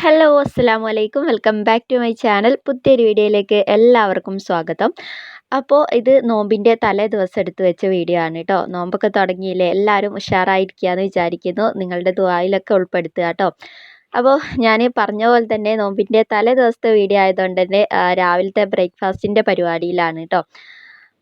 Hello അസ്സാം വലൈക്കും welcome back to my channel പുതിയൊരു വീഡിയോയിലേക്ക് എല്ലാവർക്കും സ്വാഗതം. അപ്പോൾ ഇത് നോമ്പിന്റെ തലേ ദിവസം എടുത്ത് വെച്ച വീഡിയോ ആണ് കേട്ടോ നോമ്പൊക്കെ തുടങ്ങിയില്ലേ എല്ലാവരും ഉഷാറായിരിക്കുകയെന്ന് വിചാരിക്കുന്നു. നിങ്ങളുടെ ദുബായിലൊക്കെ ഉൾപ്പെടുത്തുക കേട്ടോ അപ്പോൾ ഞാൻ പറഞ്ഞ പോലെ തന്നെ നോമ്പിന്റെ തലേ ദിവസത്തെ വീഡിയോ ആയതുകൊണ്ട് തന്നെ രാവിലത്തെ ബ്രേക്ക്ഫാസ്റ്റിന്റെ പരിപാടിയിലാണ് കേട്ടോ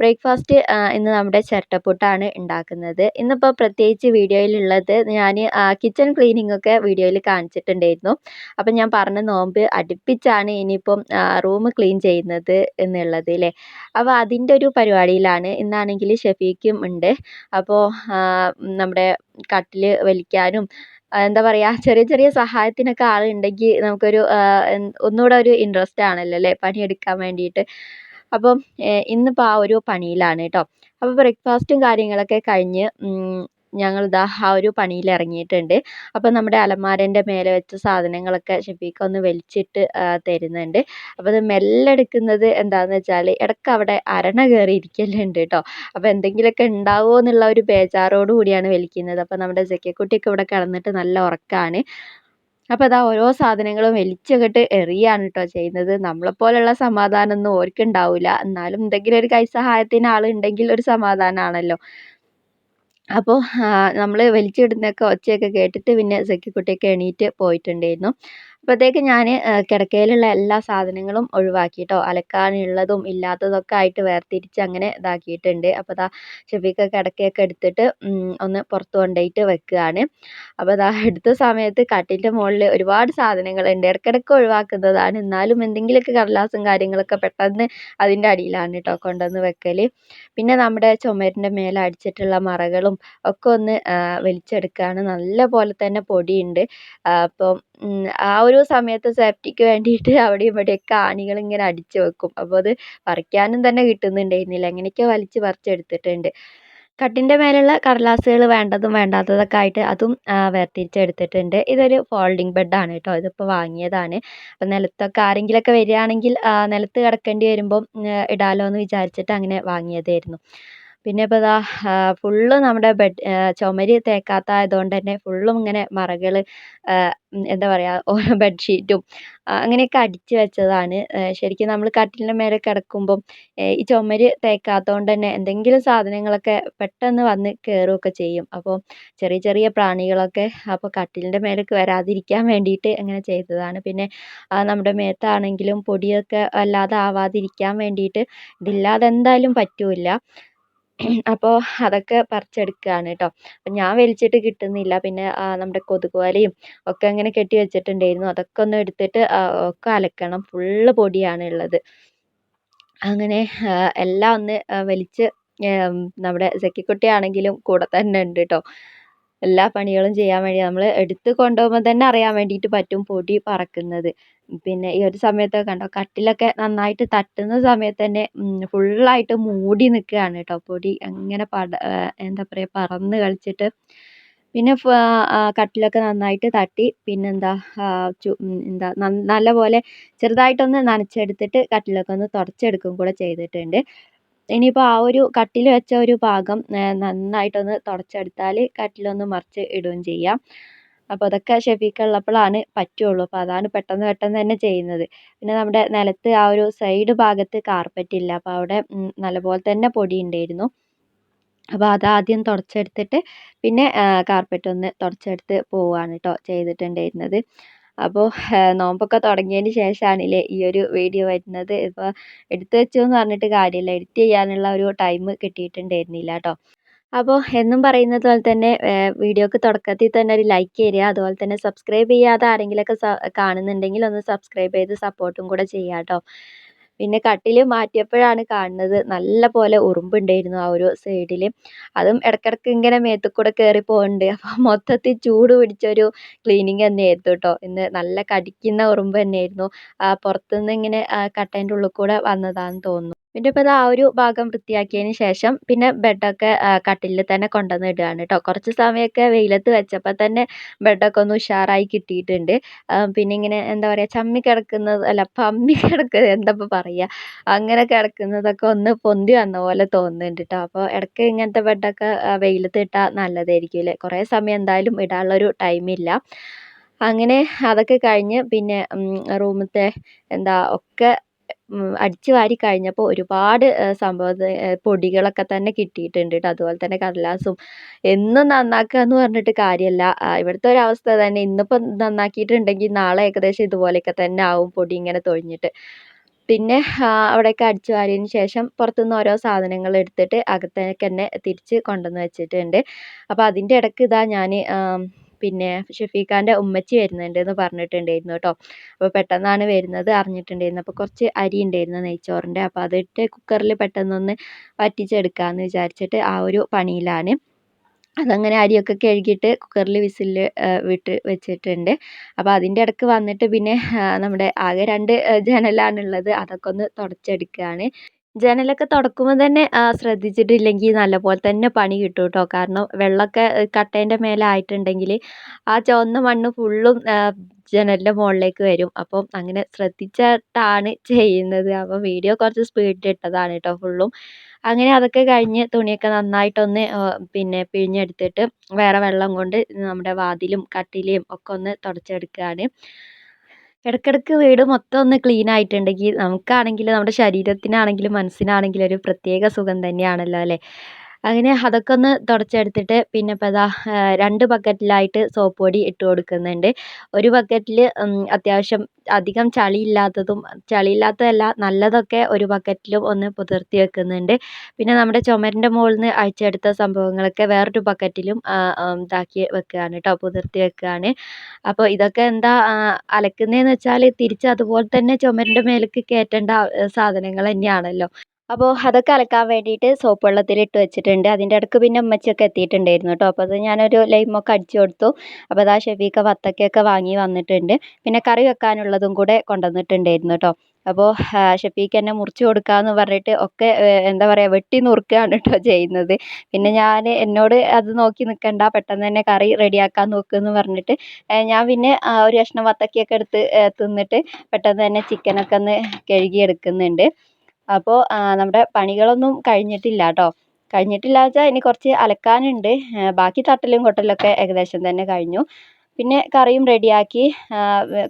ബ്രേക്ക്ഫാസ്റ്റ് ഇന്ന് നമ്മുടെ ചിരട്ടപ്പുട്ടാണ് ഉണ്ടാക്കുന്നത്. ഇന്നിപ്പോൾ പ്രത്യേകിച്ച് വീഡിയോയിലുള്ളത് ഞാൻ കിച്ചൺ ക്ലീനിങ് ഒക്കെ വീഡിയോയിൽ കാണിച്ചിട്ടുണ്ടായിരുന്നു. അപ്പം ഞാൻ പറഞ്ഞ നോമ്പ് അടുപ്പിച്ചാണ് ഇനിയിപ്പം റൂം ക്ലീൻ ചെയ്യുന്നത് എന്നുള്ളത് അല്ലേ അപ്പോൾ അതിന്റെ ഒരു പരിപാടിയിലാണ് ഇന്നാണെങ്കിൽ ഷെഫീക്കും ഉണ്ട്. അപ്പോൾ നമ്മുടെ കട്ടിൽ വലിക്കാനും എന്താ പറയുക ചെറിയ ചെറിയ സഹായത്തിനൊക്കെ ആളുണ്ടെങ്കിൽ നമുക്കൊരു ഒന്നുകൂടെ ഒരു ഇൻട്രസ്റ്റ് ആണല്ലോ അല്ലേ പണിയെടുക്കാൻ വേണ്ടിയിട്ട്. അപ്പം ഇന്നിപ്പോൾ ആ ഒരു പണിയിലാണ് കേട്ടോ അപ്പോൾ ബ്രേക്ക്ഫാസ്റ്റും കാര്യങ്ങളൊക്കെ കഴിഞ്ഞ് ഞങ്ങളിതാ ആ ഒരു പണിയിൽ ഇറങ്ങിയിട്ടുണ്ട്. അപ്പോൾ നമ്മുടെ അലമാരന്റെ മേലെ വെച്ച സാധനങ്ങളൊക്കെ ഷെഫീഖ ഒന്ന് വലിച്ചിട്ട് തരുന്നുണ്ട്. അപ്പോൾ അത് മെല്ലെ എടുക്കുന്നത് എന്താണെന്ന് വെച്ചാൽ ഇടയ്ക്ക് അവിടെ അരണ കയറി ഇരിക്കലുണ്ട് കേട്ടോ അപ്പോൾ എന്തെങ്കിലുമൊക്കെ ഉണ്ടാവുമോ എന്നുള്ള ഒരു ബേജാറോട് കൂടിയാണ് വലിക്കുന്നത്. അപ്പോൾ നമ്മുടെ ജക്കിക്കുട്ടിയൊക്കെ ഇവിടെ കിടന്നിട്ട് നല്ല ഉറക്കമാണ് അപ്പോൾ അതാ ഓരോ സാധനങ്ങളും വലിച്ചങ്ങോട്ട് എറിയാണ് കേട്ടോ ചെയ്യുന്നത്. നമ്മളെപ്പോലുള്ള സമാധാനമൊന്നും ഓർക്കുണ്ടാവില്ല എന്നാലും എന്തെങ്കിലും ഒരു കൈസഹായത്തിന് ആളുണ്ടെങ്കിൽ ഒരു സമാധാനമാണല്ലോ അപ്പോൾ നമ്മൾ വലിച്ചിടുന്നൊക്കെ ഒച്ചയൊക്കെ കേട്ടിട്ട് പിന്നെ സെക്കിക്കുട്ടിയൊക്കെ എണീറ്റ് പോയിട്ടുണ്ടായിരുന്നു. അപ്പോഴത്തേക്ക് ഞാൻ കിടക്കയിലുള്ള എല്ലാ സാധനങ്ങളും ഒഴിവാക്കി കേട്ടോ അലക്കാനുള്ളതും ഇല്ലാത്തതൊക്കെ ആയിട്ട് വേർതിരിച്ച് അങ്ങനെ ഇതാക്കിയിട്ടുണ്ട്. അപ്പോൾ ദാ ഷെഫീക്ക കിടക്കയൊക്കെ എടുത്തിട്ട് ഒന്ന് പുറത്ത് കൊണ്ടുപോയിട്ട് വെക്കുകയാണ്. അപ്പോൾ ദാ എടുത്ത സമയത്ത് കട്ടിലിന്റെ മുകളിൽ ഒരുപാട് സാധനങ്ങളുണ്ട്. ഇടയ്ക്കിടയ്ക്ക് ഒഴിവാക്കുന്നതാണ്. എന്നാലും എന്തെങ്കിലുമൊക്കെ കടലാസും കാര്യങ്ങളൊക്കെ പെട്ടെന്ന് അതിന്റെ അടിയിലാണ് കേട്ടോ കൊണ്ടുവന്ന് വെക്കൽ പിന്നെ നമ്മുടെ ചുമരിന്റെ മേലെ അടിച്ചിട്ടുള്ള മറകളും ഒക്കെ ഒന്ന് വലിച്ചെടുക്കുകയാണ് നല്ല പോലെ തന്നെ പൊടിയുണ്ട്. അപ്പം ആ ഒരു സമയത്ത് സേഫ്റ്റിക്ക് വേണ്ടിയിട്ട് അവിടെയും ഇവിടെയൊക്കെ ആണികൾ ഇങ്ങനെ അടിച്ച് വെക്കും. അപ്പോൾ അത് പറിക്കാനും തന്നെ കിട്ടുന്നുണ്ടായിരുന്നില്ല. അങ്ങനെയൊക്കെ വലിച്ച് പറിച്ചെടുത്തിട്ടുണ്ട്. കട്ടിന്റെ മേലുള്ള കടലാസുകൾ വേണ്ടതും വേണ്ടാത്തതൊക്കെ ആയിട്ട് അതും വേർതിരിച്ചെടുത്തിട്ടുണ്ട്. ഇതൊരു ഫോൾഡിങ് ബെഡാണ് കേട്ടോ. ഇതിപ്പോൾ വാങ്ങിയതാണ്. അപ്പോൾ നിലത്തൊക്കെ ആരെങ്കിലുമൊക്കെ വരികയാണെങ്കിൽ നിലത്ത് കിടക്കേണ്ടി വരുമ്പം ഇടാമല്ലോ എന്ന് വിചാരിച്ചിട്ട് അങ്ങനെ വാങ്ങിയതായിരുന്നു. പിന്നെ ഇപ്പോൾ ഇതാ ഫുള്ള് നമ്മുടെ ബെഡ് ചുമര് തേക്കാത്തതായതുകൊണ്ട് തന്നെ ഫുള്ളും ഇങ്ങനെ മറകൾ എന്താ പറയുക ഓരോ ബെഡ്ഷീറ്റും അങ്ങനെയൊക്കെ അടിച്ച് വെച്ചതാണ്. ശരിക്കും നമ്മൾ കട്ടിലിന്റെ മേലെ കിടക്കുമ്പം ഈ ചുമര് തേക്കാത്തതുകൊണ്ട് തന്നെ എന്തെങ്കിലും സാധനങ്ങളൊക്കെ പെട്ടെന്ന് വന്ന് കയറുകയൊക്കെ ചെയ്യും. അപ്പോൾ ചെറിയ ചെറിയ പ്രാണികളൊക്കെ അപ്പോൾ കട്ടിലിന്റെ മേലേക്ക് വരാതിരിക്കാൻ വേണ്ടിയിട്ട് അങ്ങനെ ചെയ്തതാണ്. പിന്നെ നമ്മുടെ മേത്താണെങ്കിലും പൊടിയൊക്കെ വല്ലാതെ ആവാതിരിക്കാൻ വേണ്ടിയിട്ട് ഇതില്ലാതെ എന്തായാലും പറ്റില്ല. അപ്പോൾ അതൊക്കെ പറിച്ചെടുക്കുകയാണ് കേട്ടോ അപ്പം ഞാൻ വലിച്ചിട്ട് കിട്ടുന്നില്ല. പിന്നെ നമ്മുടെ കൊതുക് വലയും ഒക്കെ അങ്ങനെ കെട്ടി വെച്ചിട്ടുണ്ടായിരുന്നു. അതൊക്കെ ഒന്ന് എടുത്തിട്ട് ഒക്കെ അലക്കണം. ഫുള്ള് പൊടിയാണ് ഉള്ളത്. അങ്ങനെ എല്ലാം ഒന്ന് വലിച്ച് നമ്മുടെ സക്കിക്കുട്ടിയാണെങ്കിലും കൂടെ തന്നെ ഉണ്ട് കേട്ടോ എല്ലാ പണികളും ചെയ്യാൻ വേണ്ടി നമ്മൾ എടുത്ത് കൊണ്ടുപോകുമ്പോൾ തന്നെ അറിയാൻ വേണ്ടിയിട്ട് പറ്റും പൊടി പറക്കുന്നത്. പിന്നെ ഈ ഒരു സമയത്തൊക്കെ കണ്ടോ കട്ടിലൊക്കെ നന്നായിട്ട് തട്ടുന്ന സമയത്ത് തന്നെ ഫുള്ളായിട്ട് മൂടി നിൽക്കുകയാണ് കേട്ടോ. പൊടി അങ്ങനെ പട എന്താ പറയുക പറന്ന് കളിച്ചിട്ട്. പിന്നെ കട്ടിലൊക്കെ നന്നായിട്ട് തട്ടി പിന്നെന്താ എന്താ നല്ല പോലെ ചെറുതായിട്ടൊന്ന് നനച്ചെടുത്തിട്ട് കട്ടിലൊക്കെ ഒന്ന് തുടച്ചെടുക്കും കൂടെ ചെയ്തിട്ടുണ്ട്. ഇനിയിപ്പോൾ ആ ഒരു കട്ടിൽ വെച്ച ഒരു ഭാഗം നന്നായിട്ടൊന്ന് തുടച്ചെടുത്താൽ കട്ടിലൊന്ന് മറിച്ച് ഇടുകയും ചെയ്യാം. അപ്പോൾ അതൊക്കെ ഷെഫീഖ ഉള്ളപ്പോഴാണ് പറ്റുള്ളൂ. അപ്പോൾ അതാണ് പെട്ടെന്ന് പെട്ടെന്ന് തന്നെ ചെയ്യുന്നത്. പിന്നെ നമ്മുടെ നിലത്ത് ആ ഒരു സൈഡ് ഭാഗത്ത് കാർപ്പറ്റ് ഇല്ല. അപ്പോൾ അവിടെ നല്ലപോലെ തന്നെ പൊടി ഉണ്ടായിരുന്നു. അപ്പോൾ അതാദ്യം തുടച്ചെടുത്തിട്ട് പിന്നെ കാർപ്പറ്റ് ഒന്ന് തുടച്ചെടുത്ത് പോവുകയാണ് കേട്ടോ ചെയ്തിട്ടുണ്ടായിരുന്നത്. അപ്പോൾ നോമ്പൊക്കെ തുടങ്ങിയതിന് ശേഷമാണല്ലേ ഈ ഒരു വീഡിയോ വരുന്നത്. ഇപ്പോൾ എടുത്തു വെച്ചു എന്ന് പറഞ്ഞിട്ട് കാര്യമില്ല. എഡിറ്റ് ചെയ്യാനുള്ള ഒരു ടൈം കിട്ടിയിട്ടുണ്ടായിരുന്നില്ല കേട്ടോ അപ്പോൾ എന്നും പറയുന്നത് പോലെ തന്നെ വീഡിയോക്ക് തുടക്കത്തിൽ തന്നെ ഒരു ലൈക്ക് ചെയ്യുക അതുപോലെ തന്നെ സബ്സ്ക്രൈബ് ചെയ്യാതെ ആരെങ്കിലുമൊക്കെ കാണുന്നുണ്ടെങ്കിൽ ഒന്ന് സബ്സ്ക്രൈബ് ചെയ്ത് സപ്പോർട്ടും കൂടെ ചെയ്യുക കേട്ടോ പിന്നെ കട്ടിൽ മാറ്റിയപ്പോഴാണ് കാണുന്നത് നല്ല പോലെ ഉറുമ്പുണ്ടായിരുന്നു ആ ഒരു സൈഡിൽ അതും ഇടയ്ക്കിടയ്ക്ക് ഇങ്ങനെ മേത്ത് കൂടെ കയറി പോകുന്നുണ്ട് അപ്പോൾ മൊത്തത്തിൽ ചൂട് പിടിച്ചൊരു ക്ലീനിങ് തന്നെയായിരുന്നു കേട്ടോ ഇന്ന് നല്ല കടിക്കുന്ന ഉറുമ്പ് തന്നെയായിരുന്നു. പുറത്തുനിന്ന് ഇങ്ങനെ കട്ടേന്റെ ഉള്ളിൽ കൂടെ വന്നതാണെന്ന് തോന്നുന്നു. പിന്നെ ഇപ്പോൾ ആ ഒരു ഭാഗം വൃത്തിയാക്കിയതിന് ശേഷം പിന്നെ ബെഡൊക്കെ കട്ടിലിൽ തന്നെ കൊണ്ടുവന്ന് ഇടുകയാണ് കേട്ടോ കുറച്ച് സമയമൊക്കെ വെയിലത്ത് വെച്ചപ്പോൾ തന്നെ ബെഡൊക്കെ ഒന്ന് ഉഷാറായി കിട്ടിയിട്ടുണ്ട്. പിന്നെ ഇങ്ങനെ എന്താ പറയുക ചമ്മി കിടക്കുന്നത് അല്ല പമ്മി കിടക്കുന്നത് എന്താ ഇപ്പോൾ പറയുക അങ്ങനെ കിടക്കുന്നതൊക്കെ ഒന്ന് പൊന്തി വന്ന പോലെ തോന്നുന്നുണ്ട് കേട്ടോ അപ്പോൾ ഇടയ്ക്ക് ഇങ്ങനത്തെ ബെഡൊക്കെ വെയിലത്ത് ഇട്ടാൽ നല്ലതായിരിക്കും അല്ലേ കുറേ സമയം എന്തായാലും ഇടാനുള്ളൊരു ടൈമില്ല അങ്ങനെ അതൊക്കെ കഴിഞ്ഞ് പിന്നെ റൂമത്തെ എന്താ ഒക്കെ അടിച്ചു വാരി കഴിഞ്ഞപ്പോൾ ഒരുപാട് സംഭവം പൊടികളൊക്കെ തന്നെ കിട്ടിയിട്ടുണ്ട് കേട്ടോ അതുപോലെ തന്നെ കടലാസും. എന്നും നന്നാക്കുക എന്ന് പറഞ്ഞിട്ട് കാര്യമല്ല ഇവിടുത്തെ ഒരു അവസ്ഥ തന്നെ. ഇന്നിപ്പം നന്നാക്കിയിട്ടുണ്ടെങ്കിൽ നാളെ ഏകദേശം ഇതുപോലെയൊക്കെ തന്നെ ആവും പൊടി ഇങ്ങനെ തൊഴിഞ്ഞിട്ട്. പിന്നെ അവിടെയൊക്കെ അടിച്ചു വാരിയതിന് ശേഷം പുറത്തുനിന്ന് ഓരോ സാധനങ്ങൾ എടുത്തിട്ട് അകത്തേക്ക് തന്നെ തിരിച്ച് കൊണ്ടുവന്ന് വെച്ചിട്ടുണ്ട്. അപ്പോൾ അതിന്റെ ഇടയ്ക്ക് ഇതാ ഞാൻ പിന്നെ ഷെഫീഖാന്റെ ഉമ്മച്ചി വരുന്നുണ്ട് എന്ന് പറഞ്ഞിട്ടുണ്ടായിരുന്നു കേട്ടോ. അപ്പോൾ പെട്ടെന്നാണ് വരുന്നത് അറിഞ്ഞിട്ടുണ്ടായിരുന്നു അപ്പോൾ കുറച്ച് അരി ഉണ്ടായിരുന്നു നെയ്ച്ചോറിന്റെ അപ്പോൾ അതിട്ട് കുക്കറിൽ പെട്ടെന്നൊന്ന് വറ്റിച്ചെടുക്കാമെന്ന് വിചാരിച്ചിട്ട് ആ ഒരു പണിയിലാണ്. അതങ്ങനെ അരിയൊക്കെ കഴുകിയിട്ട് കുക്കറിൽ വിസിൽ വിട്ട് വെച്ചിട്ടുണ്ട്. അപ്പോൾ അതിന്റെ ഇടയ്ക്ക് വന്നിട്ട് പിന്നെ നമ്മുടെ ആകെ രണ്ട് ജനലാണുള്ളത്. അതൊക്കെ ഒന്ന് തുടച്ചെടുക്കുകയാണ് ജനലൊക്കെ തുടക്കുമ്പോൾ തന്നെ ശ്രദ്ധിച്ചിട്ടില്ലെങ്കിൽ നല്ലപോലെ തന്നെ പണി കിട്ടും കേട്ടോ കാരണം വെള്ളമൊക്കെ കട്ടേന്റെ മേലെ ആയിട്ടുണ്ടെങ്കിൽ ആ ചുവന്ന മണ്ണ് ഫുള്ളും ജനലിന്റെ മുകളിലേക്ക് വരും. അപ്പം അങ്ങനെ ശ്രദ്ധിച്ചിട്ടാണ് ചെയ്യുന്നത്. അപ്പോൾ വീഡിയോ കുറച്ച് സ്പീഡിൽ ഇട്ടതാണ് കേട്ടോ ഫുള്ളും. അങ്ങനെ അതൊക്കെ കഴിഞ്ഞ് തുണിയൊക്കെ നന്നായിട്ടൊന്ന് പിന്നെ പിഴിഞ്ഞെടുത്തിട്ട് വേറെ വെള്ളം കൊണ്ട് നമ്മുടെ വാതിലും കട്ടിലയും ഒക്കെ ഒന്ന് തുടച്ചെടുക്കുകയാണ് ഇടയ്ക്കിടയ്ക്ക് വീട് മൊത്തം ഒന്ന് ക്ലീൻ ആയിട്ടുണ്ടെങ്കിൽ നമുക്കാണെങ്കിലും നമ്മുടെ ശരീരത്തിനാണെങ്കിലും മനസ്സിനാണെങ്കിലും ഒരു പ്രത്യേക സുഖം തന്നെയാണല്ലോ അല്ലേ? അങ്ങനെ അതൊക്കെ ഒന്ന് തുടച്ചെടുത്തിട്ട് പിന്നെ ഇപ്പോൾ ഇതാ രണ്ട് ബക്കറ്റിലായിട്ട് സോപ്പ് പൊടി ഇട്ട് കൊടുക്കുന്നുണ്ട്. ഒരു ബക്കറ്റിൽ അത്യാവശ്യം അധികം ചളിയില്ലാത്തതും ചളിയില്ലാത്തതല്ല നല്ലതൊക്കെ ഒരു ബക്കറ്റിലും ഒന്ന് പുതിർത്തി വെക്കുന്നുണ്ട്. പിന്നെ നമ്മുടെ ചുമരിന്റെ മുകളിൽ നിന്ന് അഴിച്ചെടുത്ത സംഭവങ്ങളൊക്കെ വേറൊരു ബക്കറ്റിലും ഇതാക്കി വെക്കുകയാണ് കേട്ടോ പുതിർത്തി വെക്കുകയാണ്. അപ്പോൾ ഇതൊക്കെ എന്താ അലക്കുന്നതെന്ന് വെച്ചാൽ തിരിച്ച് അതുപോലെ തന്നെ ചുമരിന്റെ മേലേക്ക് കയറ്റേണ്ട സാധനങ്ങൾ തന്നെയാണല്ലോ. അപ്പോൾ അതൊക്കെ അലക്കാൻ വേണ്ടിയിട്ട് സോപ്പ് വെള്ളത്തിൽ ഇട്ട് വെച്ചിട്ടുണ്ട്. അതിന്റെ ഇടയ്ക്ക് പിന്നെ ഉമ്മച്ചിയൊക്കെ എത്തിയിട്ടുണ്ടായിരുന്നു കേട്ടോ. അപ്പോൾ അത് ഞാനൊരു ലൈമൊക്കെ അടിച്ചു കൊടുത്തു. അപ്പോൾ അതാ ഷെഫീക്ക വത്തക്കയൊക്കെ വാങ്ങി വന്നിട്ടുണ്ട്. പിന്നെ കറി വെക്കാനുള്ളതും കൂടെ കൊണ്ടുവന്നിട്ടുണ്ടായിരുന്നു കേട്ടോ. അപ്പോൾ ഷെഫീക്ക് എന്നെ മുറിച്ച് കൊടുക്കാമെന്ന് പറഞ്ഞിട്ട് ഒക്കെ എന്താ പറയുക വെട്ടി നുറുക്കുകയാണ് കേട്ടോ ചെയ്യുന്നത്. പിന്നെ ഞാൻ എന്നോട് അത് നോക്കി നിൽക്കണ്ട പെട്ടെന്ന് തന്നെ കറി റെഡിയാക്കാൻ നോക്കുമെന്ന് പറഞ്ഞിട്ട് ഞാൻ പിന്നെ ഒരു കഷ്ണം വത്തക്കയൊക്കെ എടുത്ത് തിന്നിട്ട് പെട്ടെന്ന് തന്നെ ചിക്കനൊക്കെ ഒന്ന് കഴുകി എടുക്കുന്നുണ്ട് അപ്പോൾ നമ്മുടെ പണികളൊന്നും കഴിഞ്ഞിട്ടില്ല കേട്ടോ കഴിഞ്ഞിട്ടില്ല വെച്ചാൽ ഇനി കുറച്ച് അലക്കാനുണ്ട്. ബാക്കി തട്ടലും കൊട്ടലൊക്കെ ഏകദേശം തന്നെ കഴിഞ്ഞു. പിന്നെ കറിയും റെഡിയാക്കി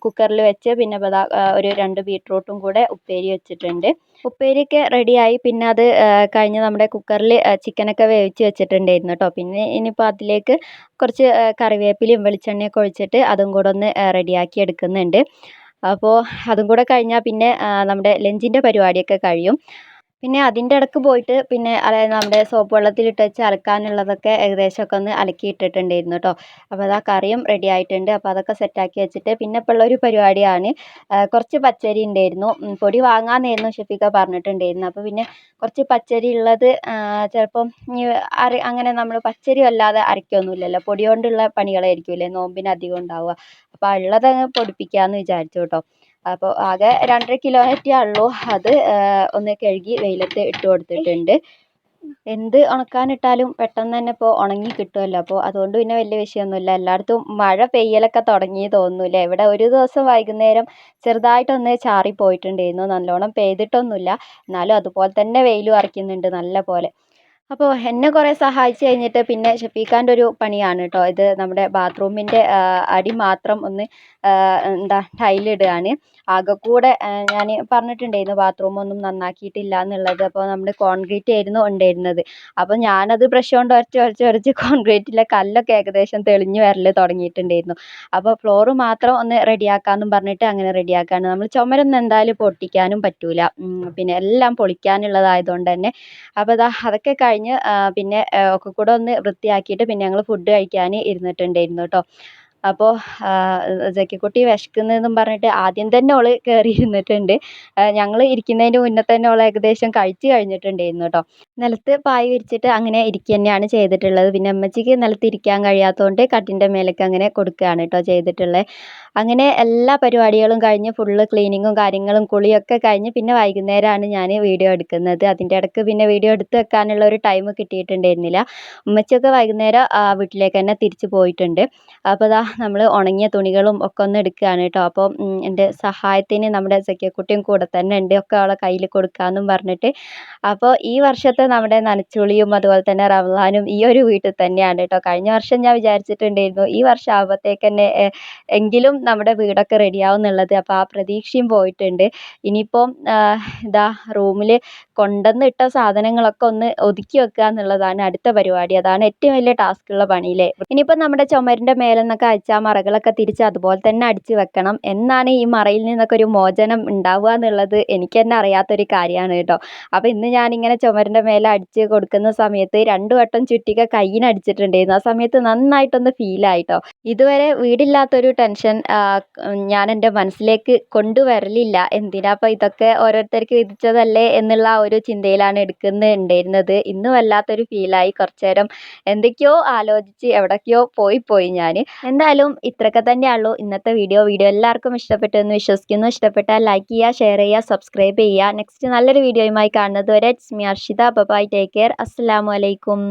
കുക്കറിൽ വെച്ച് പിന്നെ ബദാ ഒരു രണ്ട് ബീട്രൂട്ടും കൂടെ ഉപ്പേരി വെച്ചിട്ടുണ്ട്. ഉപ്പേരിയൊക്കെ റെഡിയായി. പിന്നെ അത് കഴിഞ്ഞ് നമ്മുടെ കുക്കറിൽ ചിക്കനൊക്കെ വേവിച്ച് വെച്ചിട്ടുണ്ടായിരുന്നു കേട്ടോ. പിന്നെ ഇനിയിപ്പോൾ അതിലേക്ക് കുറച്ച് കറിവേപ്പിലയും വെളിച്ചെണ്ണയൊക്കെ ഒഴിച്ചിട്ട് അതും കൂടെ ഒന്ന് റെഡിയാക്കി എടുക്കുന്നുണ്ട്. അപ്പോൾ അതും കൂടെ കഴിഞ്ഞാൽ പിന്നെ നമ്മുടെ ലഞ്ചിന്റെ പരിപാടിയൊക്കെ കഴിയും. പിന്നെ അതിന്റെ ഇടയ്ക്ക് പോയിട്ട് പിന്നെ അതായത് നമ്മുടെ സോപ്പ് വെള്ളത്തിലിട്ട് വെച്ച് അലക്കാനുള്ളതൊക്കെ ഏകദേശമൊക്കെ ഒന്ന് അലക്കി ഇട്ടിട്ടുണ്ടായിരുന്നു കേട്ടോ. അപ്പോൾ അതാ കറിയും റെഡി ആയിട്ടുണ്ട്. അപ്പോൾ അതൊക്കെ സെറ്റാക്കി വെച്ചിട്ട് പിന്നെ ഇപ്പോൾ ഉള്ളൊരു പരിപാടിയാണ്. കുറച്ച് പച്ചരി ഉണ്ടായിരുന്നു. പൊടി വാങ്ങാമെന്നായിരുന്നു ഷെഫിക്ക പറഞ്ഞിട്ടുണ്ടായിരുന്നു അപ്പോൾ പിന്നെ കുറച്ച് പച്ചരി ഉള്ളത് ചിലപ്പം അരി അങ്ങനെ നമ്മൾ പച്ചരി അല്ലാതെ അരയ്ക്കൊന്നുമില്ലല്ലോ. പൊടി കൊണ്ടുള്ള പണികളായിരിക്കുമല്ലേ? നോമ്പിന് അധികം ഉണ്ടാവുക. അപ്പോൾ ഉള്ളതങ്ങ് പൊടിപ്പിക്കാമെന്ന് വിചാരിച്ചു കേട്ടോ. അപ്പോൾ ആകെ രണ്ടര കിലോനൊറ്റേ ഉള്ളൂ അത് ഒന്ന് കഴുകി വെയിലത്ത് ഇട്ട് കൊടുത്തിട്ടുണ്ട്. എന്ത് ഉണക്കാനിട്ടാലും പെട്ടെന്ന് തന്നെ ഇപ്പോൾ ഉണങ്ങി കിട്ടുമല്ലോ അപ്പോൾ അതുകൊണ്ട് പിന്നെ വലിയ വിഷയമൊന്നുമില്ല. എല്ലായിടത്തും മഴ പെയ്യലൊക്കെ തുടങ്ങി തോന്നുന്നു ഇവിടെ ഒരു ദിവസം വൈകുന്നേരം ചെറുതായിട്ടൊന്ന് ചാറി പോയിട്ടുണ്ടായിരുന്നു. നല്ലോണം പെയ്തിട്ടൊന്നുമില്ല. എന്നാലും അതുപോലെ തന്നെ വെയിലും അറിക്കുന്നുണ്ട് നല്ല പോലെ. അപ്പോൾ എന്നെ കുറേ സഹായിച്ചു കഴിഞ്ഞിട്ട് പിന്നെ ഷഫീഖാന്റെ ഒരു പണിയാണ് കേട്ടോ. ഇത് നമ്മുടെ ബാത്റൂമിന്റെ അടി മാത്രം ഒന്ന് എന്താ ടൈലിടുകയാണ് ആകെക്കൂടെ ഞാൻ പറഞ്ഞിട്ടുണ്ടായിരുന്നു ബാത്റൂമൊന്നും നന്നാക്കിയിട്ടില്ല എന്നുള്ളത്. അപ്പോൾ നമ്മൾ കോൺക്രീറ്റ് ആയിരുന്നു ഉണ്ടായിരുന്നത്. അപ്പോൾ ഞാനത് ബ്രഷ് കൊണ്ട് ഉരച്ച് ഉരച്ച് ഉരച്ച് കോൺക്രീറ്റിലെ കല്ലൊക്കെ ഏകദേശം തെളിഞ്ഞു വരൽ തുടങ്ങിയിട്ടുണ്ടായിരുന്നു. അപ്പോൾ ഫ്ലോർ മാത്രം ഒന്ന് റെഡിയാക്കാമെന്നും പറഞ്ഞിട്ട് അങ്ങനെ റെഡിയാക്കാണ് നമ്മൾ ചുമരൊന്നും എന്തായാലും പൊട്ടിക്കാനും പറ്റൂല. പിന്നെ എല്ലാം പൊളിക്കാനുള്ളതായതുകൊണ്ട് തന്നെ. അപ്പോൾ ഇതാ അതൊക്കെ കഴിഞ്ഞ് പിന്നെ ഒക്കെ കൂടെ ഒന്ന് വൃത്തിയാക്കിയിട്ട് പിന്നെ ഞങ്ങൾ ഫുഡ് കഴിക്കാൻ ഇരുന്നിട്ടുണ്ടായിരുന്നു കേട്ടോ അപ്പോൾ ജക്കിക്കുട്ടി വിശക്കുന്നെന്നും പറഞ്ഞിട്ട് ആദ്യം തന്നെ ഓൾ കയറി ഇരുന്നിട്ടുണ്ട് ഞങ്ങൾ ഇരിക്കുന്നതിന്റെ മുന്നേ തന്നെ ഓൾ ഏകദേശം കഴിച്ച് കഴിഞ്ഞിട്ടുണ്ടായിരുന്നു കേട്ടോ. നിലത്ത് പായ് വിരിച്ചിട്ട് അങ്ങനെ ഇരിക്കുക തന്നെയാണ് ചെയ്തിട്ടുള്ളത്. പിന്നെ അമ്മച്ചിക്ക് നിലത്ത് ഇരിക്കാൻ കഴിയാത്തതുകൊണ്ട് കട്ടിന്റെ മേലേക്ക് അങ്ങനെ കൊടുക്കുകയാണ് കേട്ടോ ചെയ്തിട്ടുള്ളത് അങ്ങനെ എല്ലാ പരിപാടികളും കഴിഞ്ഞ് ഫുള്ള് ക്ലീനിങ്ങും കാര്യങ്ങളും കുളിയൊക്കെ കഴിഞ്ഞ് പിന്നെ വൈകുന്നേരമാണ് ഞാൻ വീഡിയോ എടുക്കുന്നത്. അതിന്റെ ഇടയ്ക്ക് പിന്നെ വീഡിയോ എടുത്ത് വെക്കാനുള്ള ഒരു ടൈം കിട്ടിയിട്ടുണ്ടായിരുന്നില്ല. ഉമ്മച്ചിയൊക്കെ വൈകുന്നേരം വീട്ടിലേക്ക് തന്നെ തിരിച്ച് പോയിട്ടുണ്ട്. അപ്പോൾ ദാ നമ്മൾ ഉണങ്ങിയ തുണികളും ഒക്കെ ഒന്ന് എടുക്കുകയാണ് കേട്ടോ. അപ്പോൾ എന്റെ സഹായത്തിന് നമ്മുടെ സഖ്യക്കുട്ടിയും കൂടെ തന്നെ ഉണ്ട്. ഒക്കെ അവളെ കയ്യിൽ കൊടുക്കാമെന്നും പറഞ്ഞിട്ട്. അപ്പോൾ ഈ വർഷത്തെ നമ്മുടെ നനച്ചുളിയും അതുപോലെ തന്നെ റംലാനും ഈ ഒരു വീട്ടിൽ തന്നെയാണ് കേട്ടോ. കഴിഞ്ഞ വർഷം ഞാൻ വിചാരിച്ചിട്ടുണ്ടായിരുന്നു ഈ വർഷം ആകുമ്പോഴത്തേക്ക് തന്നെ എങ്കിലും നമ്മുടെ വീടൊക്കെ റെഡിയാവും എന്നുള്ളത് അപ്പോൾ ആ പ്രതീക്ഷയും പോയിട്ടുണ്ട്. ഇനിയിപ്പം ഇതാ റൂമിൽ കൊണ്ടുവന്നിട്ട സാധനങ്ങളൊക്കെ ഒന്ന് ഒതുക്കി വെക്കുക എന്നുള്ളതാണ് അടുത്ത പരിപാടി. അതാണ് ഏറ്റവും വലിയ ടാസ്ക് ഉള്ള പണിയില്ലേ ഇനിയിപ്പോൾ നമ്മുടെ ചുമരിന്റെ മേലെ നിന്നൊക്കെ അടിച്ച ആ മറകളൊക്കെ തിരിച്ച് അതുപോലെ തന്നെ അടിച്ച് വെക്കണം എന്നാണ് ഈ മറയിൽ നിന്നൊക്കെ ഒരു മോചനം ഉണ്ടാവുക എന്നുള്ളത് എനിക്ക് തന്നെ അറിയാത്തൊരു കാര്യമാണ് കേട്ടോ. അപ്പോൾ ഇന്ന് ഞാനിങ്ങനെ ചുമരിന്റെ മേലെ അടിച്ച് കൊടുക്കുന്ന സമയത്ത് രണ്ട് വട്ടം ചുറ്റിക കയ്യിന് അടിച്ചിട്ടുണ്ടായിരുന്നു. ആ സമയത്ത് നന്നായിട്ടൊന്ന് ഫീലായിട്ടോ ഇതുവരെ വീടില്ലാത്തൊരു ടെൻഷൻ ഞാൻ എന്റെ മനസ്സിലേക്ക് കൊണ്ടുവരലില്ല. എന്തിനാ അപ്പോൾ ഇതൊക്കെ ഓരോരുത്തർക്ക് വിധിച്ചതല്ലേ എന്നുള്ള ഒരു ചിന്തയിലാണ് എടുക്കുന്നുണ്ടായിരുന്നത് ഇന്ന് വല്ലാത്തൊരു ഫീലായി കുറച്ച് നേരം എന്തൊക്കെയോ ആലോചിച്ച് എവിടേക്കോ പോയി പോയി ഞാൻ എന്തായാലും ഇത്രയൊക്കെ തന്നെയുള്ളൂ. ഇന്നത്തെ വീഡിയോ വീഡിയോ എല്ലാവർക്കും ഇഷ്ടപ്പെട്ടു എന്ന് വിശ്വസിക്കുന്നു. ഇഷ്ടപ്പെട്ടാൽ ലൈക്ക് ചെയ്യുക ഷെയർ ചെയ്യുക സബ്സ്ക്രൈബ് ചെയ്യുക. നെക്സ്റ്റ് നല്ലൊരു വീഡിയോയുമായി കാണുന്നത് വരെ it's me Arshitha. Bye bye take care അസ്സാം വലൈക്കും